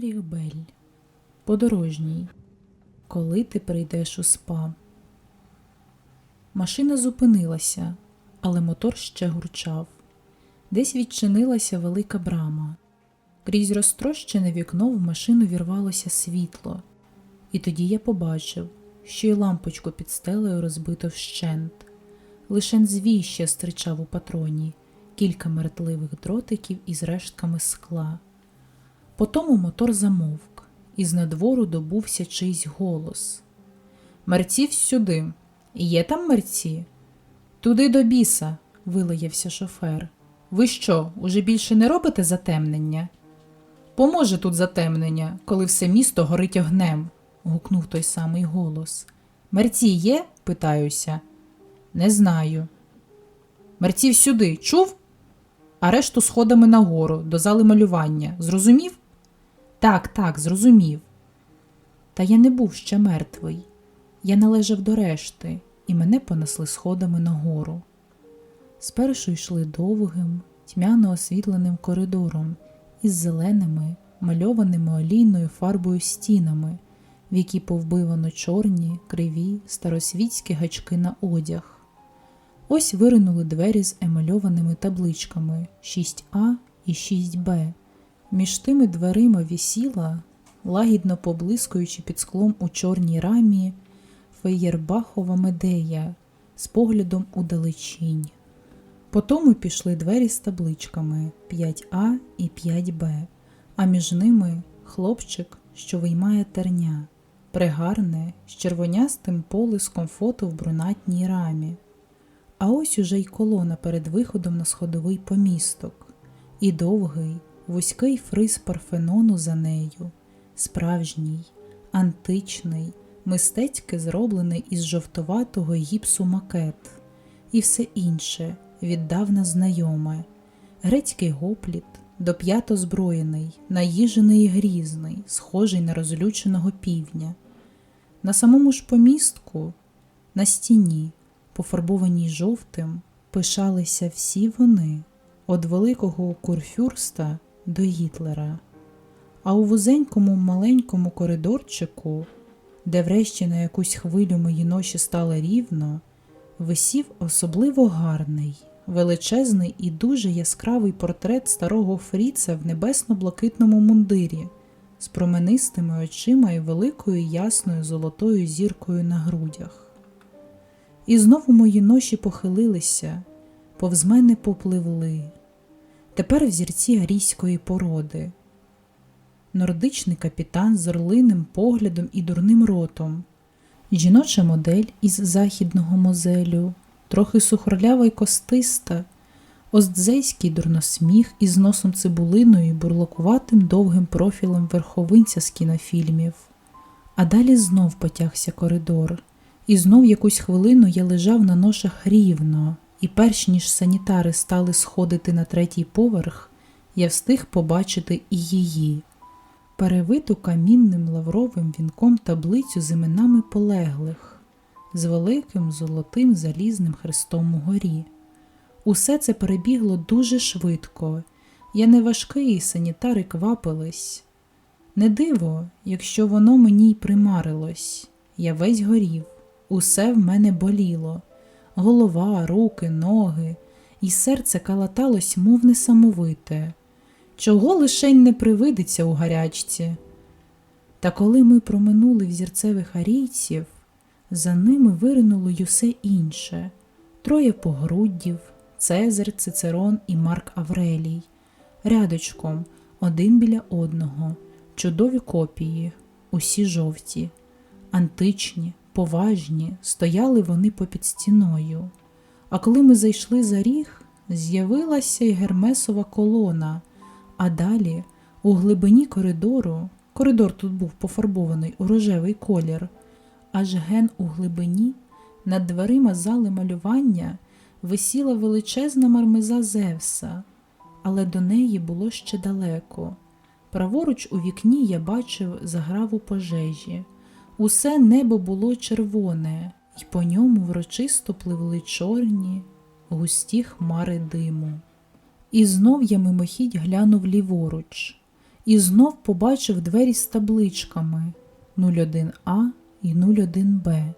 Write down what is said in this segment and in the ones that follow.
Генріх Бель. Подорожній. Коли ти прийдеш у спа. Машина зупинилася, але мотор ще гурчав. Десь відчинилася велика брама. Крізь розтрощене вікно в машину вірвалося світло, і тоді я побачив, що й лампочку під стелею розбито вщент. Лишен звій стричав у патроні, кілька мертливих дротиків із рештками скла. Потому мотор замовк, і з надвору добувся чийсь голос. Мерців сюди. Є там мерці? Туди до біса, вилаявся шофер. Ви що, уже більше не робите затемнення? Поможе тут затемнення, коли все місто горить огнем, гукнув той самий голос. Мерці є? питаюся. Не знаю. Мерців сюди, чув? А решту сходами нагору, до зали малювання. Зрозумів? Так, так, зрозумів. Та я не був ще мертвий. Я належав до решти, і мене понесли сходами нагору. Спершу йшли довгим, тьмяно освітленим коридором із зеленими, мальованими олійною фарбою стінами, в які повбивано чорні, криві, старосвітські гачки на одяг. Ось виринули двері з емальованими табличками 6А і 6Б. Між тими дверима вісіла, лагідно поблискуючи під склом у чорній рамі, феєрбахова медея з поглядом у далечінь. Потому пішли двері з табличками 5А і 5Б, а між ними хлопчик, що виймає терня, пригарне з червонястим полиском фото в брунатній рамі. А ось уже й колона перед виходом на сходовий помісток, і довгий, вузький фриз парфенону за нею, справжній, античний, мистецьки зроблений із жовтоватого гіпсу макет, і все інше віддавна знайоме, грецький гопліт, доп'ято зброєний, наїжений і грізний, схожий на розлюченого півня. На самому ж помістку, на стіні, пофарбованій жовтим, пишалися всі вони. Від великого курфюрста до Гітлера. А у вузенькому маленькому коридорчику, де врешті на якусь хвилю мої ноші стало рівно, висів особливо гарний, величезний і дуже яскравий портрет старого Фріца в небесно-блакитному мундирі з променистими очима і великою ясною золотою зіркою на грудях. І знову мої ноші похилилися, повз мене попливли. Тепер взірці арійської породи. Нордичний капітан з орлиним поглядом і дурним ротом, жіноча модель із західного мозелю, трохи сухорлява й костиста, оздзейський дурносміх із носом цибулиною і бурлакуватим довгим профілем верховинця з кінофільмів. А далі знов потягся коридор, і знов якусь хвилину я лежав на ношах рівно, і перш ніж санітари стали сходити на третій поверх, я встиг побачити і її. Перевиту камінним лавровим вінком таблицю з іменами полеглих, з великим золотим залізним хрестом угорі. Усе це перебігло дуже швидко. Я не важкий, і санітари квапились. Не диво, якщо воно мені й примарилось. Я весь горів, усе в мене боліло голова, руки, ноги, і серце калаталось, мов несамовите. Чого лишень не привидиться у гарячці? Та коли ми проминули взірцевих арійців, за ними виринуло й усе інше. Троє погруддів, Цезар, Цицерон і Марк Аврелій, рядочком, один біля одного, чудові копії, усі жовті, античні, поважні, стояли вони попід стіною. А коли ми зайшли за ріг, з'явилася й гермесова колона, а далі, у глибині коридору, коридор тут був пофарбований у рожевий колір, аж ген у глибині, над дверима зали малювання висіла величезна мармиза Зевса, але до неї було ще далеко. Праворуч у вікні я бачив заграву пожежі. Усе небо було червоне, і по ньому врочисто пливли чорні, густі хмари диму. І знов я мимохідь глянув ліворуч, і знов побачив двері з табличками 01А і 01Б,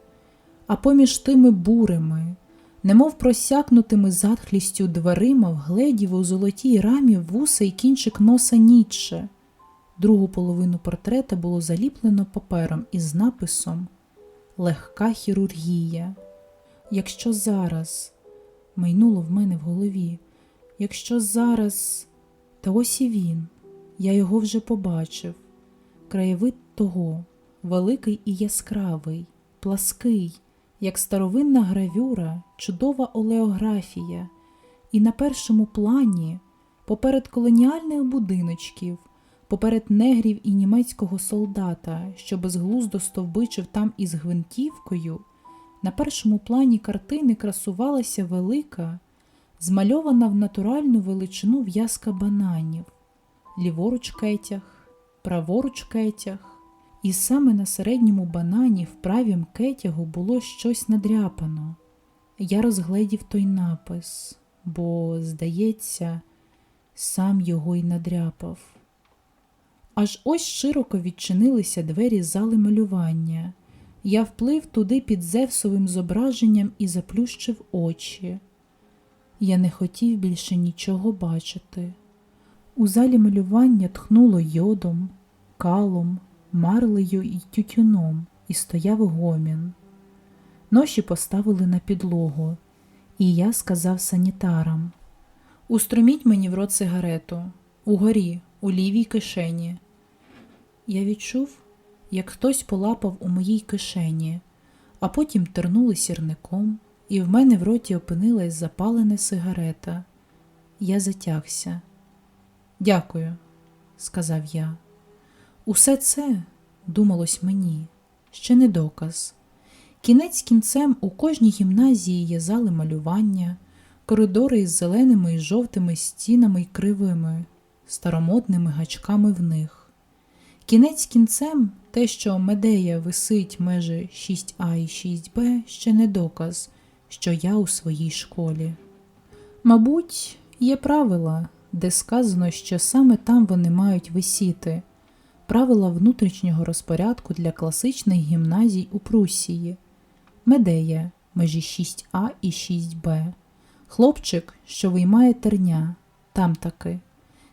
а поміж тими бурими, немов просякнутими затхлістю дверима, вгледів у золотій рамі вуса і кінчик носа Нітше. Другу половину портрета було заліплено папером із написом Легка хірургія. Якщо зараз майнуло в мене в голові, якщо зараз, та ось і він, я його вже побачив. Краєвид того, великий і яскравий, плаский, як старовинна гравюра, чудова олеографія, і на першому плані, поперед колоніальних будиночків, поперед негрів і німецького солдата, що безглуздо стовбичив там із гвинтівкою, на першому плані картини красувалася велика, змальована в натуральну величину в'язка бананів, ліворуч кетях, праворуч кетях, і саме на середньому банані в правім кетягу було щось надряпано. Я розгледів той напис, бо, здається, сам його й надряпав. Аж ось широко відчинилися двері зали малювання. Я вплив туди під Зевсовим зображенням і заплющив очі. Я не хотів більше нічого бачити. У залі малювання тхнуло йодом, калом, марлею і тютюном, і стояв гомін. Ноші поставили на підлогу, і я сказав санітарам Устроміть мені в рот сигарету, угорі, у лівій кишені. Я відчув, як хтось полапав у моїй кишені, а потім тернули сірником, і в мене в роті опинилась запалена сигарета. Я затягся. Дякую, сказав я. Усе це, думалось мені, ще не доказ. Кінець кінцем у кожній гімназії є зали малювання, коридори із зеленими і жовтими стінами й кривими, старомодними гачками в них. Кінець кінцем те, що медея висить межі 6А і 6Б, ще не доказ, що я у своїй школі. Мабуть, є правила, де сказано, що саме там вони мають висіти, правила внутрішнього розпорядку для класичних гімназій у Прусії, медея межі 6А і 6Б, хлопчик, що виймає терня, там таки.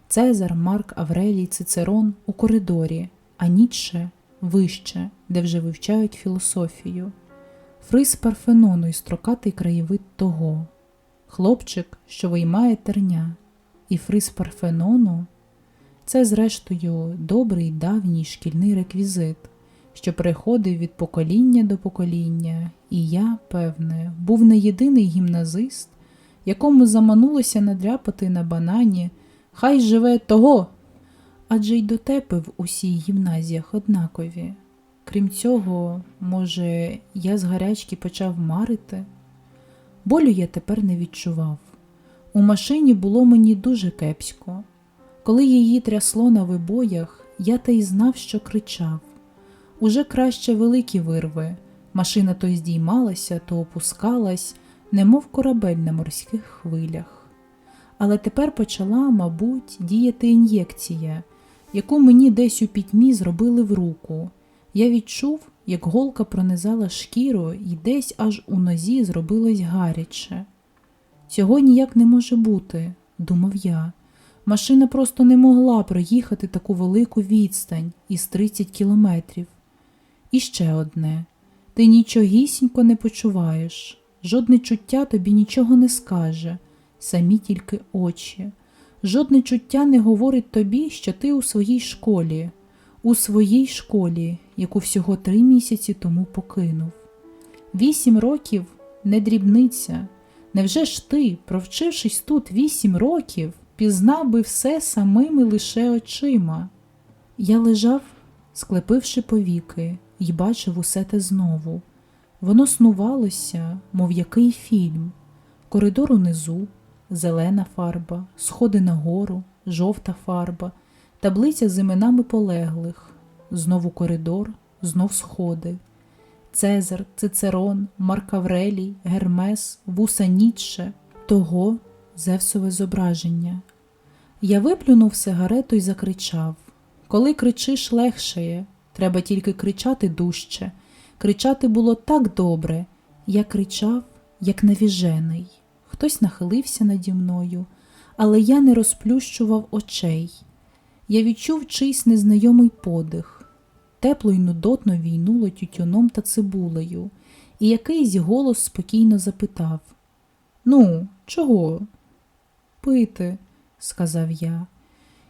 Цезар, Марк, Аврелій, Цицерон у коридорі, а Ніцше вище, де вже вивчають філософію, фриз Парфенону і строкатий краєвид того, хлопчик, що виймає терня, і фриз Парфенону це, зрештою, добрий давній шкільний реквізит, що переходив від покоління до покоління, і я, певне, був не єдиний гімназист, якому заманулося надряпати на банані. Хай живе того. Адже й дотепи в усіх гімназіях однакові. Крім цього, може, я з гарячки почав марити? Болю я тепер не відчував. У машині було мені дуже кепсько. Коли її трясло на вибоях, я та й знав, що кричав. Уже краще великі вирви. Машина то здіймалася, то опускалась, немов корабель на морських хвилях але тепер почала, мабуть, діяти ін'єкція, яку мені десь у пітьмі зробили в руку. Я відчув, як голка пронизала шкіру і десь аж у нозі зробилось гаряче. Цього ніяк не може бути, думав я. Машина просто не могла проїхати таку велику відстань із 30 кілометрів. І ще одне ти нічогісінько не почуваєш, жодне чуття тобі нічого не скаже самі тільки очі. Жодне чуття не говорить тобі, що ти у своїй школі, у своїй школі, яку всього три місяці тому покинув. Вісім років не дрібниця. Невже ж ти, провчившись тут вісім років, пізнав би все самими лише очима? Я лежав, склепивши повіки, і бачив усе те знову. Воно снувалося, мов який фільм, коридор унизу, зелена фарба, сходи на гору, жовта фарба, таблиця з іменами полеглих, знову коридор, знов сходи. Цезар, Цицерон, Марк Аврелій, Гермес, Вуса Ніцше, того Зевсове зображення. Я виплюнув сигарету і закричав Коли кричиш легшає, треба тільки кричати дужче. Кричати було так добре. Я кричав, як навіжений. Хтось нахилився наді мною, але я не розплющував очей. Я відчув чийсь незнайомий подих. Тепло й нудотно війнуло тютюном та цибулею, і якийсь голос спокійно запитав Ну, чого? Пити, сказав я.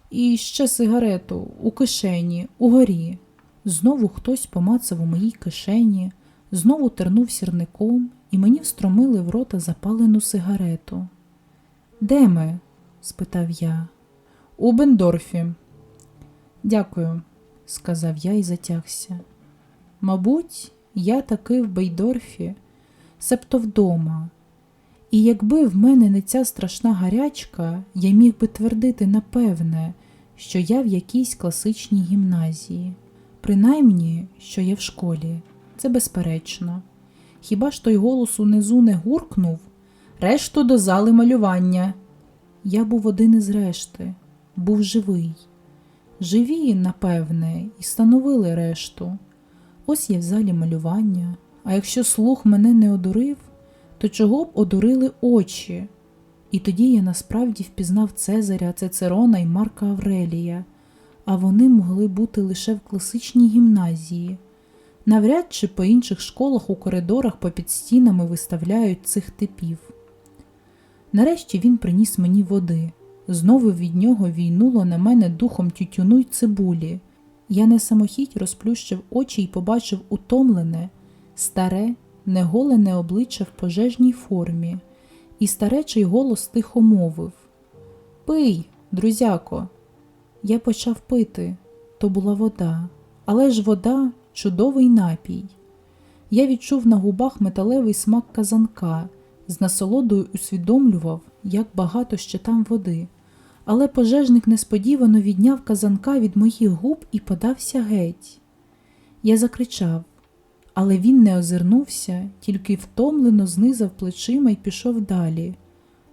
І ще сигарету у кишені, угорі. Знову хтось помацав у моїй кишені, знову тернув сірником, і мені встромили в рота запалену сигарету. Де ми? спитав я. У Бендорфі. Дякую, сказав я і затягся. Мабуть, я таки в Бейдорфі, себто вдома. І якби в мене не ця страшна гарячка, я міг би твердити напевне, що я в якійсь класичній гімназії, принаймні, що я в школі, це безперечно. Хіба ж той голос унизу не гуркнув? Решту до зали малювання. Я був один із решти, був живий. Живі, напевне, і становили решту. Ось я в залі малювання, а якщо слух мене не одурив, то чого б одурили очі? І тоді я насправді впізнав Цезаря, Цицерона і Марка Аврелія, а вони могли бути лише в класичній гімназії. Навряд чи по інших школах у коридорах попід стінами виставляють цих типів. Нарешті він приніс мені води. Знову від нього війнуло на мене духом тютюну й цибулі. Я не самохідь розплющив очі і побачив утомлене, старе, неголене обличчя в пожежній формі, і старечий голос тихо мовив Пий, друзяко. Я почав пити. То була вода, але ж вода чудовий напій. Я відчув на губах металевий смак казанка, з насолодою усвідомлював, як багато ще там води. Але пожежник несподівано відняв казанка від моїх губ і подався геть. Я закричав, але він не озирнувся, тільки втомлено знизав плечима і пішов далі.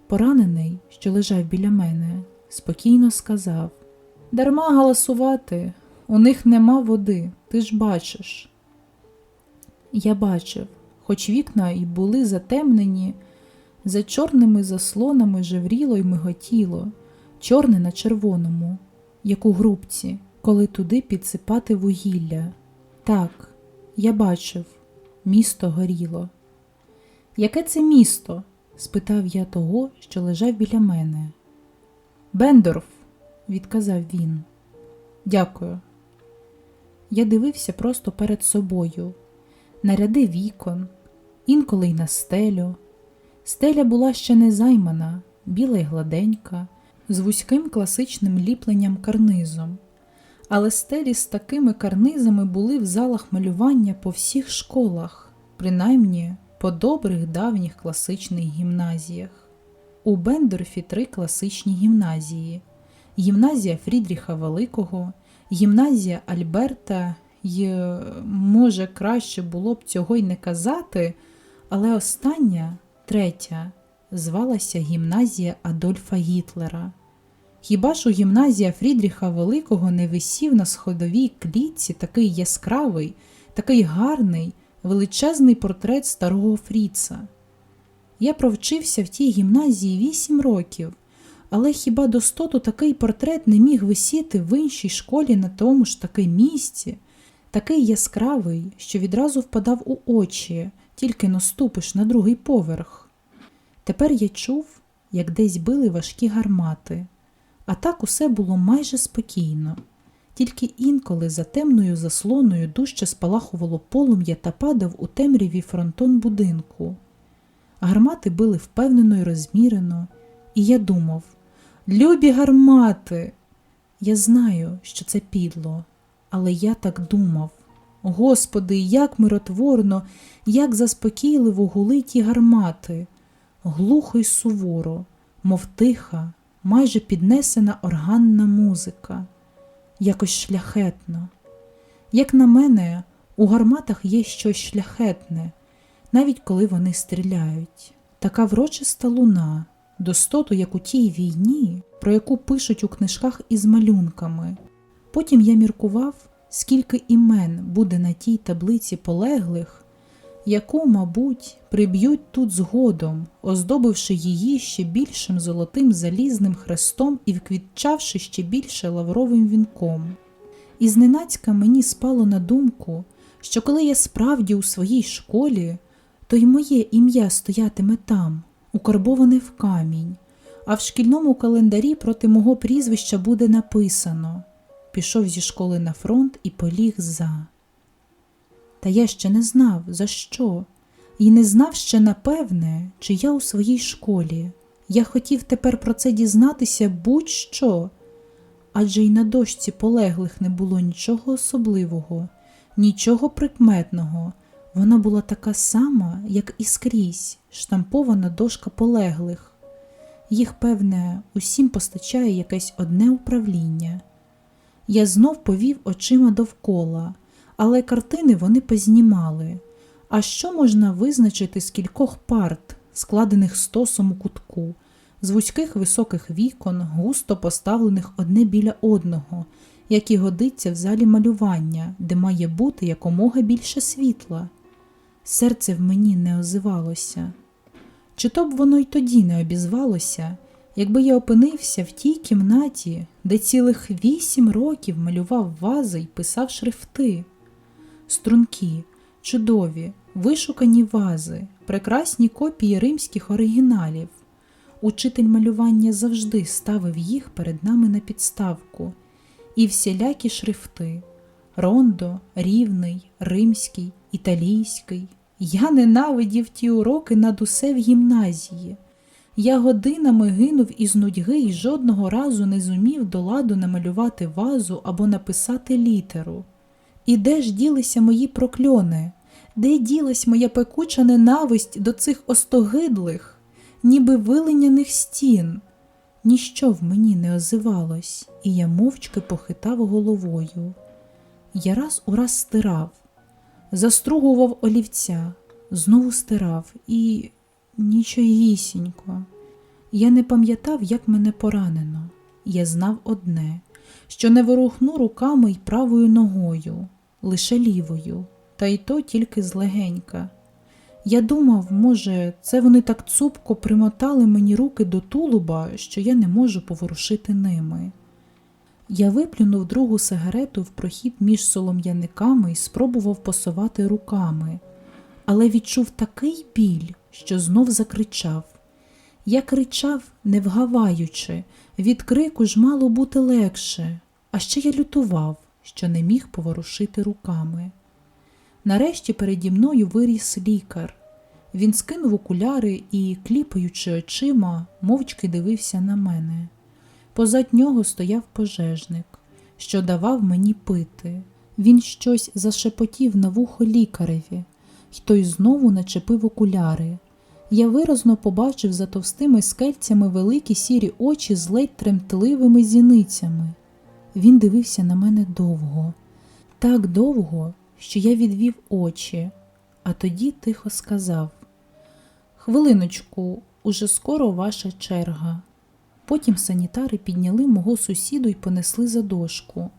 Поранений, що лежав біля мене, спокійно сказав Дарма галасувати, у них нема води, ти ж бачиш. Я бачив, хоч вікна і були затемнені, за чорними заслонами жевріло й миготіло, чорне на червоному, як у грубці, коли туди підсипати вугілля. Так, я бачив, місто горіло. Яке це місто? спитав я того, що лежав біля мене. Бендорф, відказав він. Дякую. Я дивився просто перед собою, на ряди вікон, інколи й на стелю. Стеля була ще не займана, біла й гладенька, з вузьким класичним ліпленням карнизом. Але стелі з такими карнизами були в залах малювання по всіх школах, принаймні по добрих давніх класичних гімназіях. У Бендорфі три класичні гімназії: гімназія Фрідріха Великого, гімназія Альберта й, може, краще було б цього й не казати, але остання, третя, звалася гімназія Адольфа Гітлера. Хіба ж у гімназія Фрідріха Великого не висів на сходовій клітці такий яскравий, такий гарний, величезний портрет старого Фріца? Я провчився в тій гімназії вісім років, але хіба достоту такий портрет не міг висіти в іншій школі на тому ж таки місці, такий яскравий, що відразу впадав у очі, тільки наступиш на другий поверх. Тепер я чув, як десь били важкі гармати. А так усе було майже спокійно, тільки інколи за темною заслоною дужче спалахувало полум'я та падав у темряві фронтон будинку. Гармати били впевнено й розмірено, і я думав Любі гармати! Я знаю, що це підло, але я так думав. Господи, як миротворно, як заспокійливо гули ті гармати, глухо й суворо, мов тиха, майже піднесена органна музика, якось шляхетно. Як на мене, у гарматах є щось шляхетне, навіть коли вони стріляють. Така врочиста луна, достоту, як у тій війні, про яку пишуть у книжках із малюнками, Потім я міркував, скільки імен буде на тій таблиці полеглих, яку, мабуть, приб'ють тут згодом, оздобивши її ще більшим золотим залізним хрестом і вквітчавши ще більше лавровим вінком. І зненацька мені спало на думку, що коли я справді у своїй школі, то й моє ім'я стоятиме там, укарбоване в камінь, а в шкільному календарі проти мого прізвища буде написано пішов зі школи на фронт і поліг за. Та я ще не знав, за що, і не знав ще напевне, чи я у своїй школі. Я хотів тепер про це дізнатися будь-що, адже й на дошці полеглих не було нічого особливого, нічого прикметного. Вона була така сама, як і скрізь, штампована дошка полеглих. Їх, певне, усім постачає якесь одне управління. Я знов повів очима довкола, але картини вони познімали. А що можна визначити з кількох парт, складених стосом у кутку, з вузьких високих вікон, густо поставлених одне біля одного, як і годиться в залі малювання, де має бути якомога більше світла? Серце в мені не озивалося. Чи то б воно й тоді не обізвалося, якби я опинився в тій кімнаті, де цілих вісім років малював вази й писав шрифти, струнки, чудові, вишукані вази, прекрасні копії римських оригіналів. Учитель малювання завжди ставив їх перед нами на підставку, і всілякі шрифти рондо, рівний, римський, італійський. Я ненавидів ті уроки над усе в гімназії. Я годинами гинув із нудьги і жодного разу не зумів до ладу намалювати вазу або написати літеру. І де ж ділися мої прокльони? Де ділась моя пекуча ненависть до цих остогидлих, ніби вилиняних стін? Ніщо в мені не озивалось, і я мовчки похитав головою. Я раз у раз стирав, застругував олівця, знову стирав і нічогісінько. Я не пам'ятав, як мене поранено. Я знав одне, що не ворухну руками й правою ногою, лише лівою, та й то тільки злегенька. Я думав, може, це вони так цупко примотали мені руки до тулуба, що я не можу поворушити ними. Я виплюнув другу сигарету в прохід між солом'яниками і спробував посувати руками, але відчув такий біль, що знов закричав. Я кричав, не вгаваючи, від крику ж мало бути легше, а ще я лютував, що не міг поворушити руками. Нарешті переді мною виріс лікар. Він скинув окуляри і, кліпаючи очима, мовчки дивився на мене. Позад нього стояв пожежник, що давав мені пити. Він щось зашепотів на вухо лікареві, й той знову начепив окуляри. Я виразно побачив за товстими скельцями великі сірі очі з ледь тремтливими зіницями. Він дивився на мене довго, так довго, що я відвів очі, а тоді тихо сказав: Хвилиночку, уже скоро ваша черга. Потім санітари підняли мого сусіду і понесли за дошку.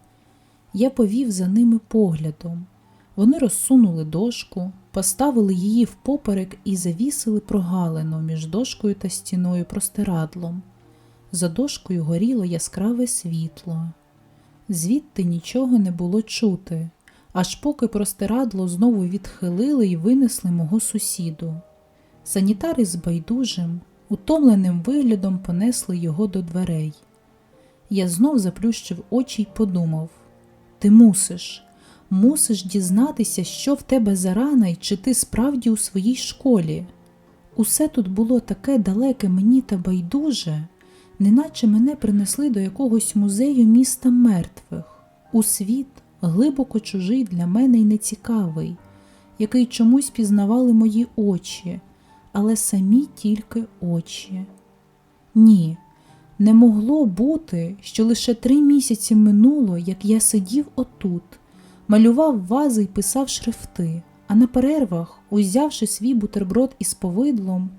Я повів за ними поглядом. Вони розсунули дошку, поставили її впоперек і завісили прогалину між дошкою та стіною простирадлом. За дошкою горіло яскраве світло. Звідти нічого не було чути, аж поки простирадло знову відхилили і винесли мого сусіду. Санітари з байдужим, утомленим виглядом понесли його до дверей. Я знов заплющив очі й подумав: Ти мусиш, мусиш дізнатися, що в тебе за рана і чи ти справді у своїй школі. Усе тут було таке далеке мені та байдуже, неначе мене принесли до якогось музею міста мертвих, у світ глибоко чужий для мене й нецікавий, який чомусь пізнавали мої очі, але самі тільки очі. Ні, не могло бути, що лише три місяці минуло, як я сидів отут малював вази й писав шрифти, а на перервах, узявши свій бутерброд із повидлом,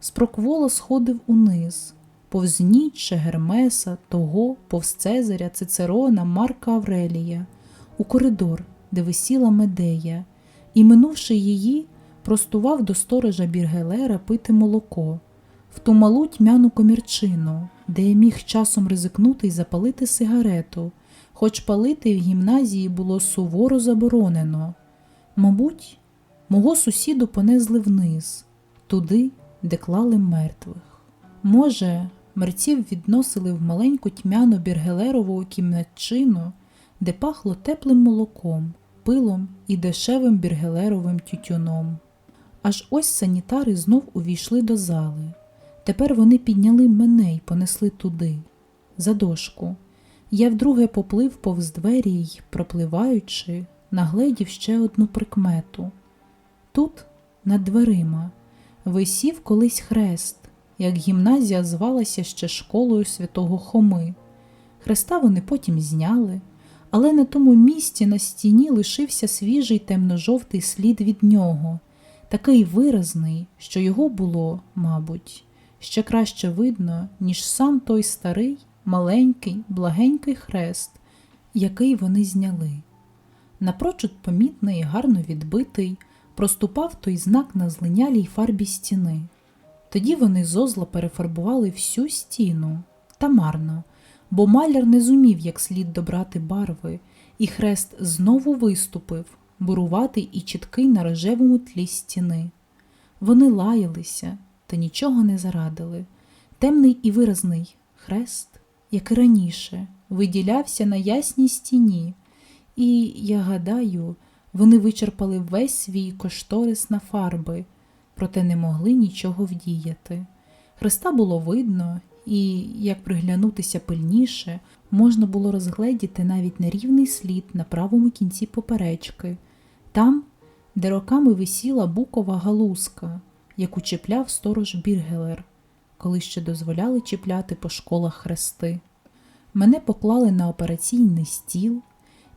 спрокволо сходив униз, повз Ніцше, Гермеса, того, повз Цезаря, Цицерона, Марка Аврелія, у коридор, де висіла медея, і, минувши її, простував до сторожа Біргелера пити молоко, в ту малу тьмяну комірчину, де я міг часом ризикнути й запалити сигарету, хоч палити в гімназії було суворо заборонено. Мабуть, мого сусіду понесли вниз, туди, де клали мертвих. Може, мерців відносили в маленьку тьмяну біргелерову кімнатчину, де пахло теплим молоком, пилом і дешевим біргелеровим тютюном. Аж ось санітари знов увійшли до зали. Тепер вони підняли мене й понесли туди, за дошку. Я вдруге поплив повз двері й, пропливаючи, нагледів ще одну прикмету. Тут, над дверима, висів колись хрест, як гімназія звалася ще школою святого Хоми. Хреста вони потім зняли, але на тому місці на стіні лишився свіжий темно-жовтий слід від нього, такий виразний, що його було, мабуть, ще краще видно, ніж сам той старий, маленький, благенький хрест, який вони зняли. Напрочуд помітний, гарно відбитий, проступав той знак на злинялій фарбі стіни. Тоді вони зозла перефарбували всю стіну та марно, бо маляр не зумів як слід добрати барви, і хрест знову виступив, буруватий і чіткий на рожевому тлі стіни. Вони лаялися та нічого не зарадили. Темний і виразний хрест, як і раніше, виділявся на ясній стіні, і, я гадаю, вони вичерпали весь свій кошторис на фарби, проте не могли нічого вдіяти. Хреста було видно, і, як приглянутися пильніше, можна було розгледіти навіть нерівний слід на правому кінці поперечки, там, де роками висіла букова галузка, яку чіпляв сторож Біргелер, коли ще дозволяли чіпляти по школах хрести. Мене поклали на операційний стіл,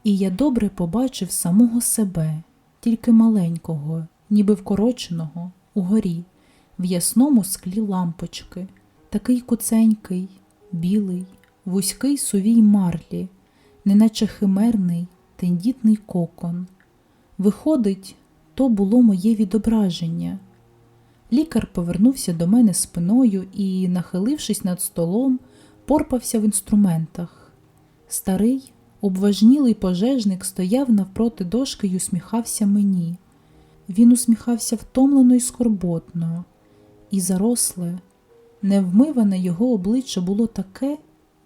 і я добре побачив самого себе, тільки маленького, ніби вкороченого, угорі, в ясному склі лампочки, такий куценький, білий, вузький сувій марлі, неначе химерний, тендітний кокон. Виходить, то було моє відображення. Лікар повернувся до мене спиною і, нахилившись над столом, порпався в інструментах. Старий, обважнілий пожежник стояв навпроти дошки й усміхався мені. Він усміхався втомлено й скорботно, і заросле, невмиване його обличчя було таке,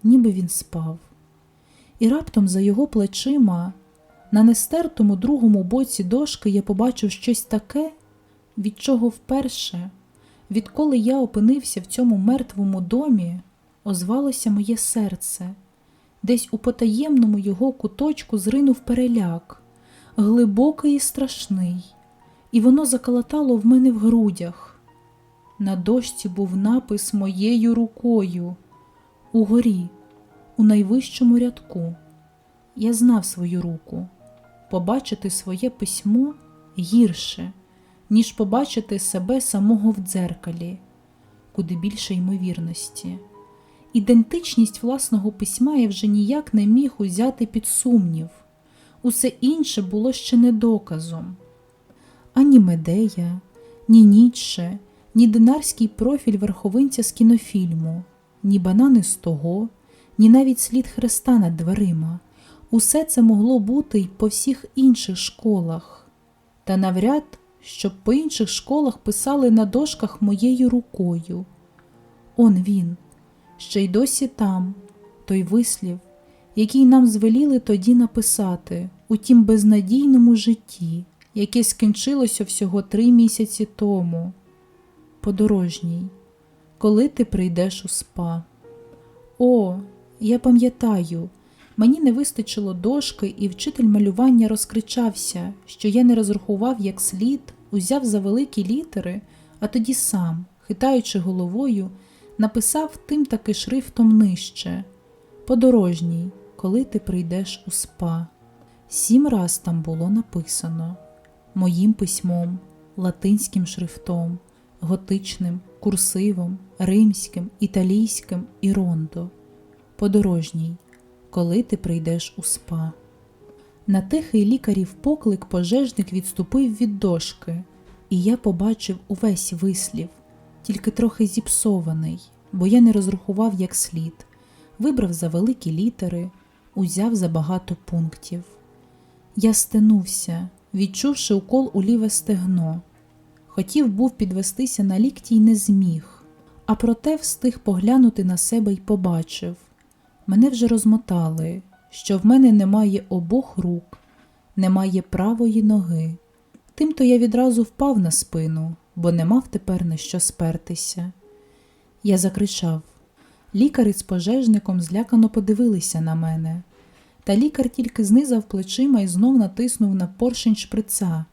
ніби він спав. І раптом за його плечима, на нестертому другому боці дошки, я побачив щось таке, від чого вперше, відколи я опинився в цьому мертвому домі, озвалося моє серце, десь у потаємному його куточку зринув переляк, глибокий і страшний, і воно заколотало в мене в грудях. На дошці був напис моєю рукою угорі, у найвищому рядку. Я знав свою руку. Побачити своє письмо гірше, ніж побачити себе самого в дзеркалі, куди більше ймовірності. Ідентичність власного письма я вже ніяк не міг узяти під сумнів. Усе інше було ще не доказом. Ані Медея, ні Ніцше, ні динарський профіль верховинця з кінофільму, ні банани з того, ні навіть слід хреста над дверима. Усе це могло бути й по всіх інших школах, та навряд, щоб по інших школах писали на дошках моєю рукою. Он він, ще й досі там, той вислів, який нам звеліли тоді написати у тім безнадійному житті, яке скінчилося всього три місяці тому. Подорожній, коли ти прийдеш у спа. О, я пам'ятаю, мені не вистачило дошки, і вчитель малювання розкричався, що я не розрахував як слід, узяв за великі літери, а тоді сам, хитаючи головою, написав тим таки шрифтом нижче Подорожній, коли ти прийдеш у спа. Сім раз там було написано моїм письмом, латинським шрифтом, готичним, курсивом, римським, італійським і рондо. Подорожній, коли ти прийдеш у спа. На тихий лікарів поклик пожежник відступив від дошки, і я побачив увесь вислів, тільки трохи зіпсований, бо я не розрахував як слід, вибрав за великі літери, узяв за багато пунктів. Я стенувся, відчувши укол у ліве стегно. Хотів був підвестися на лікті й не зміг, а проте встиг поглянути на себе й побачив. Мене вже розмотали, що в мене немає обох рук, немає правої ноги. Тимто я відразу впав на спину, бо не мав тепер на що спертися. Я закричав. Лікар із пожежником злякано подивилися на мене. Та лікар тільки знизав плечима і знов натиснув на поршень шприца,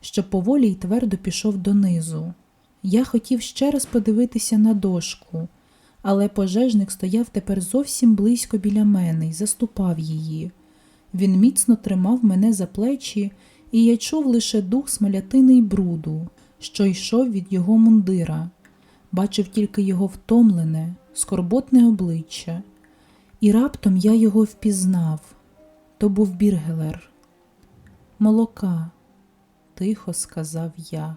що поволі й твердо пішов донизу. Я хотів ще раз подивитися на дошку, але пожежник стояв тепер зовсім близько біля мене і заступав її. Він міцно тримав мене за плечі, і я чув лише дух смолятини й бруду, що йшов від його мундира, бачив тільки його втомлене, скорботне обличчя, і раптом я його впізнав. То був Біргелер. Молока, тихо сказав я.